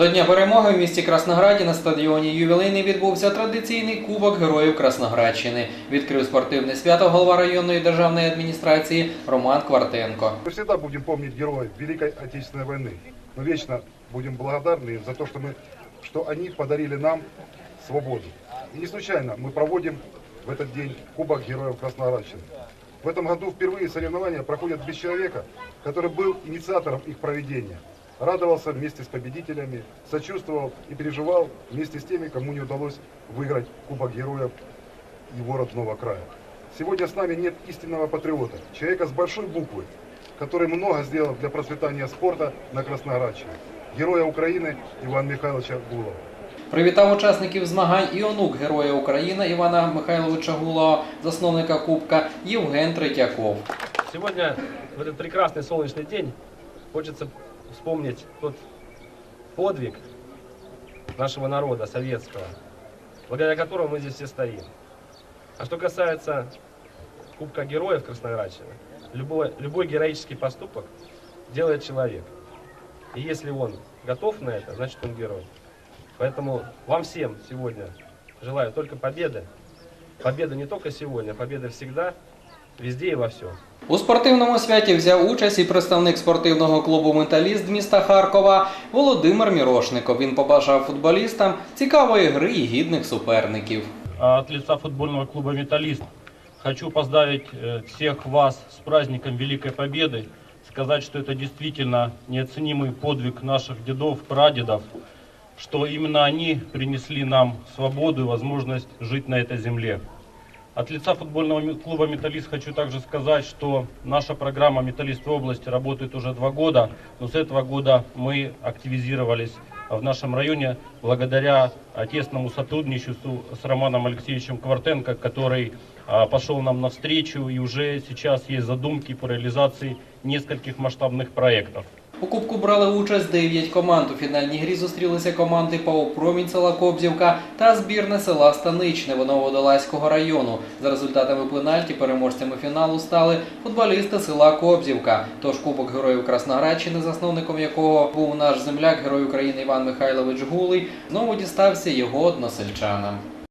До Дня перемоги в місті Краснограді на стадіоні ювілейний відбувся традиційний Кубок Героїв Красноградщини. Відкрив спортивне свято голова районної державної адміністрації Роман Квартенко. Мы всегда будем помнить героев Великой Отечественной войны. Мы вечно будем благодарны им за то, что, мы, что они подарили нам свободу. И не случайно мы проводим в этот день Кубок Героев Красноградщины. В этом году впервые соревнования проходят без человека, который был инициатором их проведения. Радовался вместе с победителями, сочувствовал и переживал вместе с теми, кому не удалось выиграть Кубок Героев его родного края. Сегодня с нами нет истинного патриота, человека с большой буквы, который много сделал для процветания спорта на Красноградщине. Героя Украины Ивана Михайловича Гулова. Привітав учасників змагань і онук Героя України Івана Михайловича Гулова, засновника Кубка Євген Третьяков. Сегодня, в этот прекрасный солнечный день, хочется вспомнить тот подвиг нашего народа, советского, благодаря которому мы здесь все стоим. А что касается Кубка Героев Красноградщины, любой, любой героический поступок делает человек. И если он готов на это, значит он герой. Поэтому вам всем сегодня желаю только победы. Победы не только сегодня, победы всегда, везде и во всем. У спортивному святі взяв участь і представник спортивного клубу Металіст міста Харкова Володимир Мірошников. Він побажав футболістам цікавої гри і гідних суперників. А От лица футбольного клуба «Металлист» хочу поздравить э, всех вас с праздником Великой Победы. Сказать, что это действительно неоценимый подвиг наших дедов, прадедов, что именно они принесли нам свободу и возможность жить на этой земле. От лица футбольного ми- клуба «Металлист» хочу также сказать, что наша программа «Металлист в области» работает уже два года, но с этого года мы активизировались в нашем районе благодаря а, тесному сотрудничеству с Романом Алексеевичем Квартенко, который а, пошел нам навстречу и уже сейчас есть задумки по реализации нескольких масштабных проектов. У кубку брали участь 9 команд. У фінальній грі зустрілися команди ПАО «Промінь» села Кобзівка та збірне села Станичне Новодолазького району. За результатами пенальті переможцями фіналу стали футболісти села Кобзівка. Тож Кубок Героїв Красноградщини, засновником якого був наш земляк, герой України Іван Михайлович Гулий, знову дістався його односельчанам.